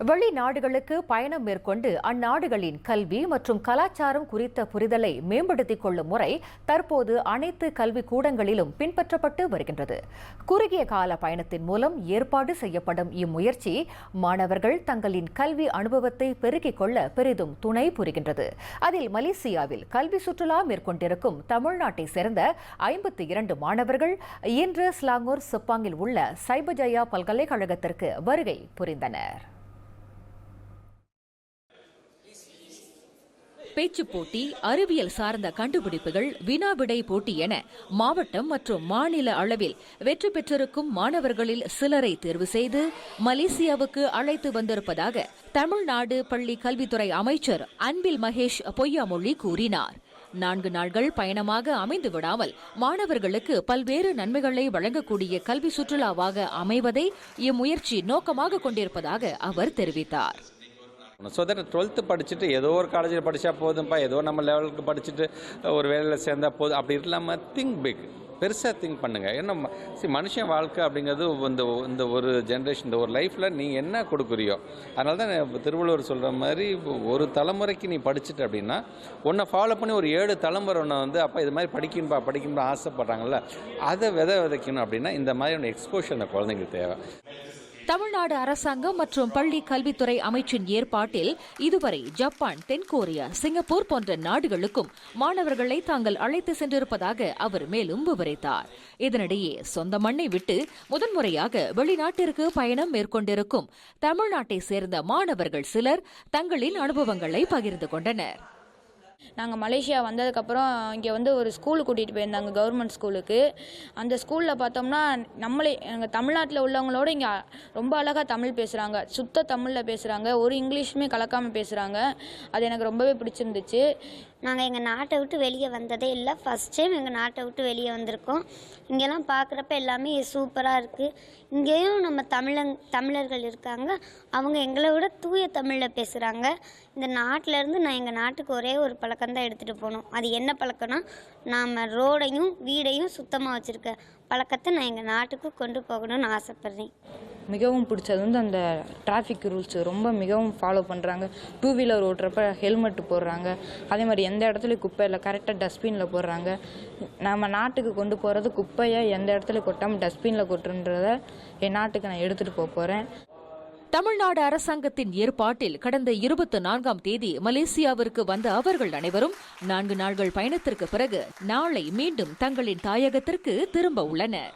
வெளிநாடுகளுக்கு பயணம் மேற்கொண்டு அந்நாடுகளின் கல்வி மற்றும் கலாச்சாரம் குறித்த புரிதலை மேம்படுத்திக் கொள்ளும் முறை தற்போது அனைத்து கல்வி கூடங்களிலும் பின்பற்றப்பட்டு வருகின்றது. குறுகிய கால பயணத்தின் மூலம் ஏற்பாடு செய்யப்படும் இம்முயற்சி மாணவர்கள் தங்களின் கல்வி அனுபவத்தை பெருக்கிக் கொள்ள பெரிதும் துணை புரிகின்றது. அதில் மலேசியாவில் கல்வி சுற்றுலா மேற்கொண்டிருக்கும் தமிழ்நாட்டை சேர்ந்த ஐம்பத்தி இரண்டு மாணவர்கள் இன்று ஸ்லாங்கூர் செப்பாங்கில் உள்ள சைபஜயா பல்கலைக்கழகத்திற்கு வருகை புரிந்தனர். பேச்சுப் போட்டி அறிவியல் சார்ந்த கண்டுபிடிப்புகள் வினாவிடை போட்டி என மாவட்டம் மற்றும் மாநில அளவில் வெற்றி பெற்றிருக்கும் மாணவர்களில் சிலரை தேர்வு செய்து மலேசியாவுக்கு அழைத்து வந்திருப்பதாக தமிழ்நாடு பள்ளி கல்வித்துறை அமைச்சர் அன்பில் மகேஷ் பொய்யாமொழி கூறினார். நான்கு நாட்கள் பயணமாக அமைந்து விடாமல் மாணவர்களுக்கு பல்வேறு நன்மைகளை வழங்கக்கூடிய கல்வி சுற்றுலாவாக அமைவதை இம்முயற்சி நோக்கமாக கொண்டிருப்பதாக அவர் தெரிவித்தார். ஸோ தட் டுவெல்த்து படிச்சுட்டு ஏதோ ஒரு காலேஜில் படித்தா போதும்ப்பா ஏதோ நம்ம லெவலுக்கு படிச்சுட்டு ஒரு வேலையில் சேர்ந்தா போதும். அப்படி இல்லாமல் திங்க் பிக் பெருசாக திங்க் பண்ணுங்கள் ஏன்னா ம- மனுஷன் வாழ்க்கை அப்படிங்கிறது இந்த இந்த ஒரு ஜென்ரேஷன் இந்த ஒரு லைஃப்பில் நீ என்ன கொடுக்குறியோ அதனால தான் திருவள்ளுவர் சொல்கிற மாதிரி ஒரு தலைமுறைக்கு நீ படிச்சுட்டு அப்படின்னா உன்னை ஃபாலோ பண்ணி ஒரு ஏழு தலைமுறை ஒன்றை வந்து அப்போ இது மாதிரி படிக்கணும்பா படிக்கணும்னு ஆசைப்பட்றாங்கல்ல அதை விதை விதைக்கணும் அப்படின்னா இந்த மாதிரியான எக்ஸ்போஷர் அந்த குழந்தைங்களுக்கு தேவை. தமிழ்நாடு அரசாங்கம் மற்றும் பள்ளி கல்வித்துறை அமைச்சின் ஏற்பாட்டில் இதுவரை ஜப்பான் தென்கொரியா சிங்கப்பூர் போன்ற நாடுகளுக்கும் மாணவர்களை தாங்கள் அழைத்து சென்றிருப்பதாக அவர் மேலும் விவரித்தார். இதனிடையே சொந்த மண்ணை விட்டு முதன்முறையாக வெளிநாட்டிற்கு பயணம் மேற்கொண்டிருக்கும் தமிழ்நாட்டை சேர்ந்த மாணவர்கள் சிலர் தங்களின் அனுபவங்களை பகிர்ந்து கொண்டனர். நாங்கள் மலேசியா வந்ததுக்கப்புறம் இங்கே வந்து ஒரு ஸ்கூலுக்கு கூட்டிகிட்டு போயிருந்தாங்க கவர்மெண்ட் ஸ்கூலுக்கு அந்த ஸ்கூலில் பார்த்தோம்னா நம்மளே எங்கள் தமிழ்நாட்டில் உள்ளவங்களோட இங்கே ரொம்ப அழகாக தமிழ் பேசுகிறாங்க சுத்த தமிழில் பேசுகிறாங்க ஒரு இங்கிலீஷுமே கலக்காமல் பேசுகிறாங்க அது எனக்கு ரொம்பவே பிடிச்சிருந்துச்சு. நாங்கள் எங்கள் நாட்டை விட்டு வெளியே வந்ததே இல்லை. ஃபஸ்ட் டைம் எங்கள் நாட்டை விட்டு வெளியே வந்திருக்கோம். இங்கெல்லாம் பார்க்குறப்ப எல்லாமே சூப்பராக இருக்குது இங்கேயும் நம்ம தமிழங் தமிழர்கள் இருக்காங்க. அவங்க எங்களை விட தூய தமிழில் பேசுகிறாங்க இந்த நாட்டிலேருந்து நான் எங்கள் நாட்டுக்கு ஒரே ஒரு பழக்கம் பழக்கம் தான் எடுத்துகிட்டு போகணும். அது என்ன பழக்கம்னா நாம் ரோடையும் வீடையும் சுத்தமாக வச்சுருக்க பழக்கத்தை நான் எங்கள் நாட்டுக்கு கொண்டு போகணும்னு ஆசைப்பட்றேன். மிகவும் பிடிச்சது வந்து அந்த டிராஃபிக் ரூல்ஸ் ரொம்ப மிகவும் ஃபாலோ பண்ணுறாங்க டூ வீலர் ஓட்டுறப்ப ஹெல்மெட் போடுறாங்க. அதே மாதிரி எந்த இடத்துலையும் குப்பை இல்லை கரெக்டாக டஸ்ட்பினில் போடுறாங்க. நம்ம நாட்டுக்கு கொண்டு போகிறது குப்பையை எந்த இடத்துல கொட்டாமல் டஸ்ட்பினில் கொட்டுன்றத என் நாட்டுக்கு நான் எடுத்துகிட்டு போக போகிறேன் தமிழ்நாடு அரசாங்கத்தின் ஏற்பாட்டில் கடந்த இருபத்தி நான்காம் தேதி மலேசியாவிற்கு வந்த அவர்கள் அனைவரும் நான்கு நாள்கள் பயணத்திற்கு பிறகு நாளை மீண்டும் தங்களின் தாயகத்திற்கு திரும்ப உள்ளனர்.